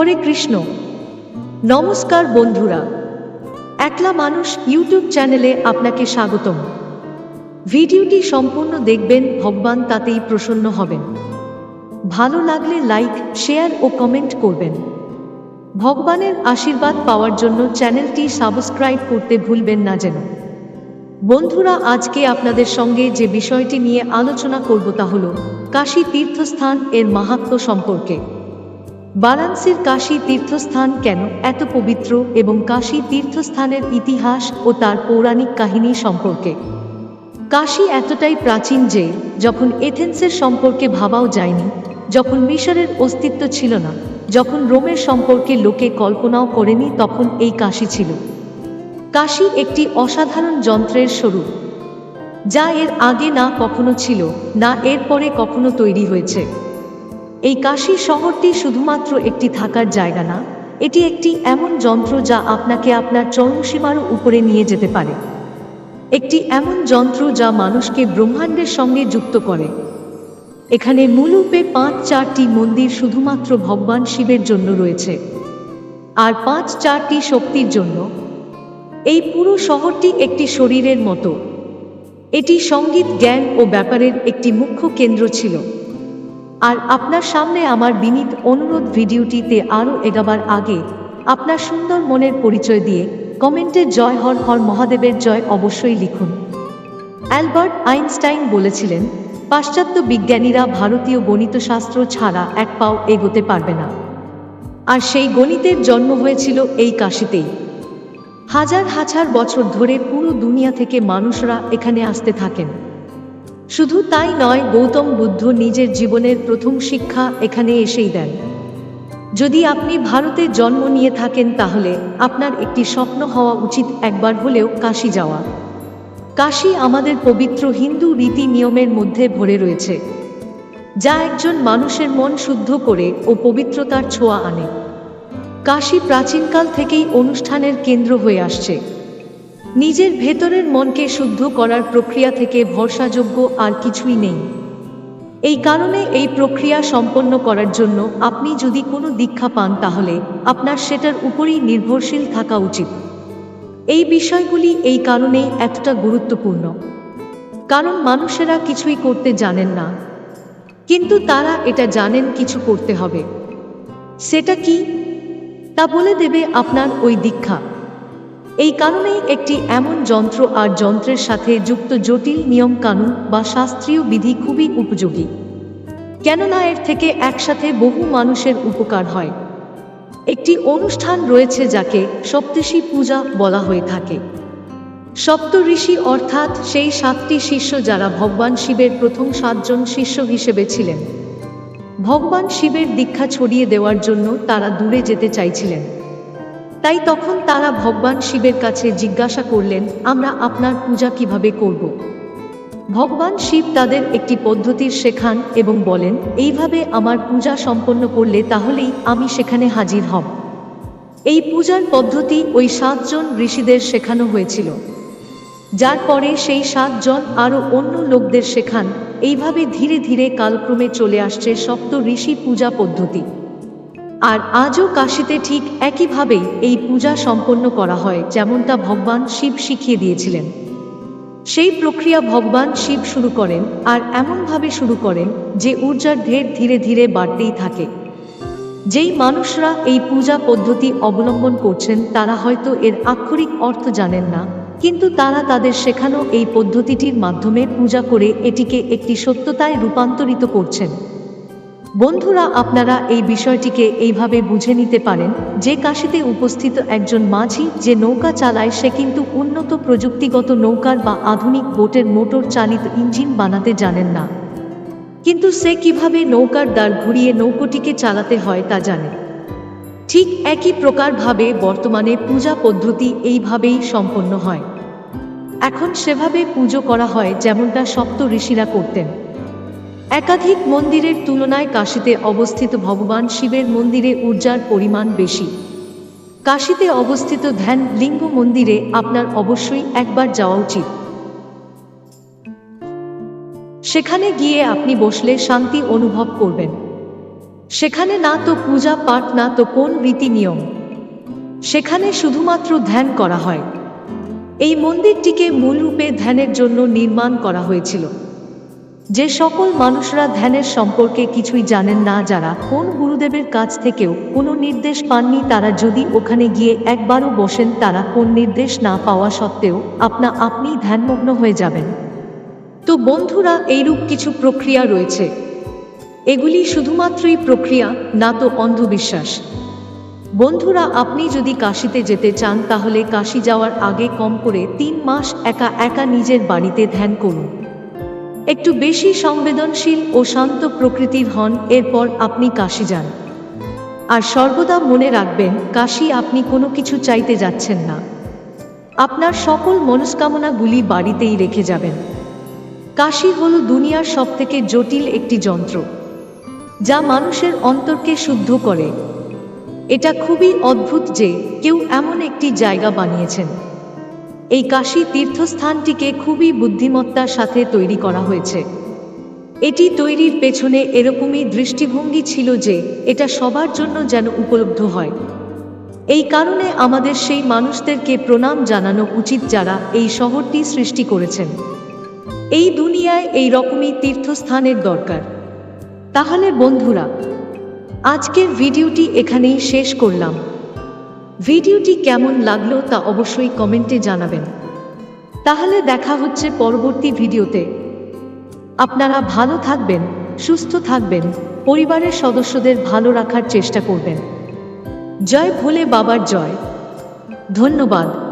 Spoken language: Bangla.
হরে কৃষ্ণ। নমস্কার বন্ধুরা। একলা মানুষ ইউটিউব চ্যানেলে আপনাকে স্বাগতম। ভিডিওটি সম্পূর্ণ দেখবেন, ভগবান তাতেই প্রসন্ন হবেন। ভালো লাগলে লাইক, শেয়ার ও কমেন্ট করবেন। ভগবানের আশীর্বাদ পাওয়ার জন্য চ্যানেলটি সাবস্ক্রাইব করতে ভুলবেন না যেন। বন্ধুরা, আজকে আপনাদের সঙ্গে যে বিষয়টি নিয়ে আলোচনা করব তা হল কাশী তীর্থস্থান এর মাহাত্ম্য সম্পর্কে। বারাণসীর কাশী তীর্থস্থান কেন এত পবিত্র এবং কাশী তীর্থস্থানের ইতিহাস ও তার পৌরাণিক কাহিনী সম্পর্কে? কাশী এতটাই প্রাচীন যে, যখন এথেন্সের সম্পর্কে ভাবাও যায়নি, যখন মিশরের অস্তিত্ব ছিল না, যখন রোমের সম্পর্কে লোকে কল্পনাও করেনি, তখন এই কাশী ছিল। কাশী একটি অসাধারণ যন্ত্রের স্বরূপ, যা এর আগে না কখনো ছিল, না এর পরে কখনো তৈরি হয়েছে। এই কাশী শহরটি শুধুমাত্র একটি থাকার জায়গা না, এটি একটি এমন যন্ত্র যা আপনাকে আপনার চরমসীমারও উপরে নিয়ে যেতে পারে। একটি এমন যন্ত্র যা মানুষকে ব্রহ্মাণ্ডের সঙ্গে যুক্ত করে। এখানে মূলরূপে পাঁচ চারটি মন্দির শুধুমাত্র ভগবান শিবের জন্য রয়েছে। আর পাঁচ চারটি শক্তির জন্য। এই পুরো শহরটি একটি শরীরের মতো। এটি সংগীত, জ্ঞান ও ব্যাপারের একটি মুখ্য কেন্দ্র ছিল। আর আপনার সামনে আমার বিনীত অনুরোধ ভিডিওটিতে আরও এগাবার আগে আপনার সুন্দর মনের পরিচয় দিয়ে কমেন্টে জয় হর হর মহাদেবের জয় অবশ্যই লিখুন। অ্যালবার্ট আইনস্টাইন বলেছিলেন, পাশ্চাত্য বিজ্ঞানীরা ভারতীয় গণিতশাস্ত্র ছাড়া এক পাও এগোতে পারবে না। আর সেই গণিতের জন্ম হয়েছিল এই কাশিতেই। হাজার হাজার বছর ধরে পুরো দুনিয়া থেকে মানুষরা এখানে আসতে থাকেন। শুধু তাই নয়, গৌতম বুদ্ধ নিজের জীবনের প্রথম শিক্ষা এখানে এসেই দেন। যদি আপনি ভারতে জন্ম নিয়ে থাকেন তাহলে আপনার একটি স্বপ্ন হওয়া উচিত একবার হলেও কাশি যাওয়া। কাশী আমাদের পবিত্র হিন্দু রীতি নিয়মের মধ্যে ভরে রয়েছে, যা একজন মানুষের মন শুদ্ধ করে ও পবিত্রতার ছোঁয়া আনে। কাশী প্রাচীনকাল থেকেই অনুষ্ঠানের কেন্দ্র হয়ে আসছে। নিজের ভেতরের মনকে শুদ্ধ করার প্রক্রিয়া থেকে ভরসাযোগ্য আর কিছুই নেই। এই কারণে এই প্রক্রিয়া সম্পন্ন করার জন্য আপনি যদি কোনো দীক্ষা পান তাহলে আপনার সেটার উপরেই নির্ভরশীল থাকা উচিত। এই বিষয়গুলি এই কারণেই এতটা গুরুত্বপূর্ণ। কারণ মানুষেরা কিছুই করতে জানেন না। কিন্তু তারা এটা জানেন কিছু করতে হবে। সেটা কি? তা বলে দেবে আপনার ওই দীক্ষা। এই কারণেই একটি এমন যন্ত্র আর যন্ত্রের সাথে যুক্ত জটিল নিয়ম কানুন বা শাস্ত্রীয় বিধি খুবই উপযোগী। কেননা এর থেকে একসাথে বহু মানুষের উপকার হয়। একটি অনুষ্ঠান রয়েছে যাকে সপ্তষী পূজা বলা হয়ে থাকে। সপ্ত ঋষি অর্থাৎ সেই সাতটি শিষ্য যারা ভগবান শিবের প্রথম সাতজন শিষ্য হিসেবে ছিলেন। ভগবান শিবের দীক্ষা ছড়িয়ে দেওয়ার জন্য তারা দূরে যেতে চাইছিলেন। তাই তখন তারা ভগবান শিবের কাছে জিজ্ঞাসা করলেন, আমরা আপনার পূজা কীভাবে করব? ভগবান শিব তাদের একটি পদ্ধতির শেখান এবং বলেন, এইভাবে আমার পূজা সম্পন্ন করলে তাহলেই আমি সেখানে হাজির হব। এই পূজার পদ্ধতি ওই সাতজন ঋষিদের শেখানো হয়েছিল। যার পরে সেই সাতজন আরও অন্য লোকদের শেখান। এইভাবে ধীরে ধীরে কালক্রমে চলে আসছে সপ্ত ঋষি পূজা পদ্ধতি। আর আজও কাশিতে ঠিক একইভাবেই এই পূজা সম্পন্ন করা হয়, যেমনটা ভগবান শিব শিখিয়ে দিয়েছিলেন। সেই প্রক্রিয়া ভগবান শিব শুরু করেন আর এমনভাবে শুরু করেন যে ঊর্জার ঢের ধীরে ধীরে বাড়তেই থাকে। যেই মানুষরা এই পূজা পদ্ধতি অবলম্বন করছেন, তারা হয়তো এর আক্ষরিক অর্থ জানেন না, কিন্তু তারা তাদের শেখানো এই পদ্ধতিটির মাধ্যমে পূজা করে এটিকে একটি সত্যতায় রূপান্তরিত করছেন। বন্ধুরা, আপনারা এই বিষয়টিকে এইভাবে বুঝে নিতে পারেন যে কাশিতে উপস্থিত একজন মাঝি যে নৌকা চালায়, সে কিন্তু উন্নত প্রযুক্তিগত নৌকার বা আধুনিক বোটের মোটর চালিত ইঞ্জিন বানাতে জানেন না। কিন্তু সে কীভাবে নৌকার দ্বার ঘুরিয়ে নৌকোটিকে চালাতে হয় তা জানে। ঠিক একই প্রকারভাবে বর্তমানে পূজা পদ্ধতি এইভাবেই সম্পন্ন হয়। এখন সেভাবে পুজো করা হয়, যেমনটা সপ্ত ঋষিরা করতেন। একাধিক মন্দিরের তুলনায় কাশীতে অবস্থিত ভগবান শিবের মন্দিরে ঊর্জার পরিমাণ বেশি। কাশীতে অবস্থিত ধ্যান লিঙ্গ মন্দিরে আপনার অবশ্যই একবার যাওয়া উচিত। সেখানে গিয়ে আপনি বসলে শান্তি অনুভব করবেন। সেখানে না তো পূজা পাঠ, না তো কোন রীতি নিয়ম। সেখানে শুধুমাত্র ধ্যান করা হয়। এই মন্দিরটিকে মূলরূপে ধ্যানের জন্য নির্মাণ করা হয়েছিল। যে সকল মানুষরা ধ্যানের সম্পর্কে কিছুই জানেন না যারা কোন গুরুদেবের কাছ থেকেও কোনো নির্দেশ পাননি, তারা যদি ওখানে গিয়ে একবারও বসেন, তারা কোন নির্দেশ না পাওয়া সত্ত্বেও আপনা আপনি ধ্যানমগ্ন হয়ে যাবেন। তো বন্ধুরা, এইরূপ কিছু প্রক্রিয়া রয়েছে। এগুলি শুধুমাত্রই প্রক্রিয়া, না তো অন্ধবিশ্বাস। বন্ধুরা, আপনি যদি কাশিতে যেতে চান, তাহলে কাশি যাওয়ার আগে কম করে তিন মাস একা একা নিজের বাড়িতে ধ্যান করুন। একটু বেশি সংবেদনশীল ও শান্ত প্রকৃতির হন, এরপর আপনি কাশি যান। আর সর্বদা মনে রাখবেন, কাশি আপনি কোনো কিছু চাইতে যাচ্ছেন না। আপনার সকল মনস্কামনাগুলি বাড়িতেই রেখে যাবেন। কাশি হল দুনিয়ার সবথেকে জটিল একটি যন্ত্র, যা মানুষের অন্তরকে শুদ্ধ করে। এটা খুবই অদ্ভুত যে, কেউ এমন একটি জায়গা বানিয়েছেন। এই কাশী তীর্থস্থানটিকে খুবই বুদ্ধিমত্তার সাথে তৈরি করা হয়েছে। এটি তৈরির পেছনে এরকমই দৃষ্টিভঙ্গি ছিল যে এটা সবার জন্য যেন উপলব্ধ হয়। এই কারণে আমাদের সেই মানুষদেরকে প্রণাম জানানো উচিত যারা এই শহরটি সৃষ্টি করেছেন। এই দুনিয়ায় এই রকমই তীর্থস্থানের দরকার। তাহলে বন্ধুরা, আজকের ভিডিওটি এখানেই শেষ করলাম। ভিডিওটি কেমন লাগল তা অবশ্যই কমেন্টে জানাবেন। তাহলে দেখা হচ্ছে পরবর্তী ভিডিওতে। আপনারা ভালো থাকবেন, সুস্থ থাকবেন, পরিবারের সদস্যদের ভালো রাখার চেষ্টা করবেন। জয় ভোলে বাবার জয়। ধন্যবাদ।